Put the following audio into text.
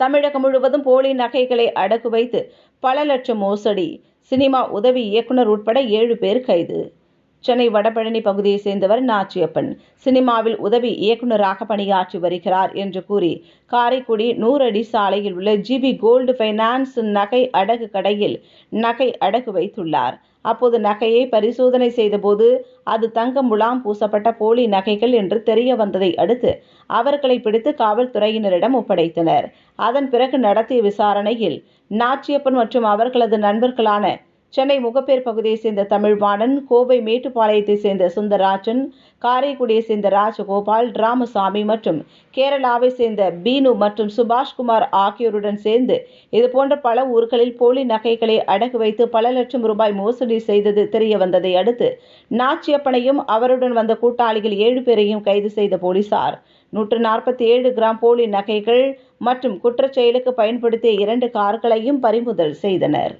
தமிழகம் முழுவதும் போலி நகைகளை அடகு வைத்து பல லட்சம் மோசடி. சினிமா உதவி இயக்குனர் உட்பட ஏழு பேர் கைது. சென்னை வடபழனி பகுதியைச் சேர்ந்தவர் நாச்சியப்பன். சினிமாவில் உதவி இயக்குநராக பணியாற்றி வருகிறார் என்று கூறி காரைக்குடி நூறடி சாலையில் உள்ள ஜிபி கோல்டு ஃபைனான்ஸ் நகை அடகு கடையில் நகை அடகு வைத்துள்ளார். அப்போது நகையை பரிசோதனை செய்தபோது அது தங்க முலாம் பூசப்பட்ட போலி நகைகள் என்று தெரிய வந்ததை அடுத்து அவர்களை பிடித்து காவல்துறையினரிடம் ஒப்படைத்தனர். அதன் பிறகு நடத்திய விசாரணையில் நாச்சியப்பன் மற்றும் அவர்களது நண்பர்களான சென்னை முகப்பேர் பகுதியைச் சேர்ந்த தமிழ்வாணன் கோவை மேட்டுப்பாளையத்தைச் சேர்ந்த சுந்தராஜன் காரைக்குடியைச் சேர்ந்த ராஜகோபால் ராமசாமி மற்றும் கேரளாவை சேர்ந்த பீனு மற்றும் சுபாஷ்குமார் ஆகியோருடன் சேர்ந்து இதுபோன்ற பல ஊர்களில் போலி நகைகளை அடகு வைத்து பல லட்சம் ரூபாய் மோசடி செய்தது தெரிய வந்ததை அடுத்து நாச்சியப்பனையும் அவருடன் வந்த கூட்டாளிகள் ஏழு பேரையும் கைது செய்த போலீசார். நூற்று நாற்பத்தி ஏழு கிராம் போலி நகைகள் மற்றும் குற்றச்செயலுக்கு பயன்படுத்திய இரண்டு கார்களையும் பறிமுதல் செய்தனர்.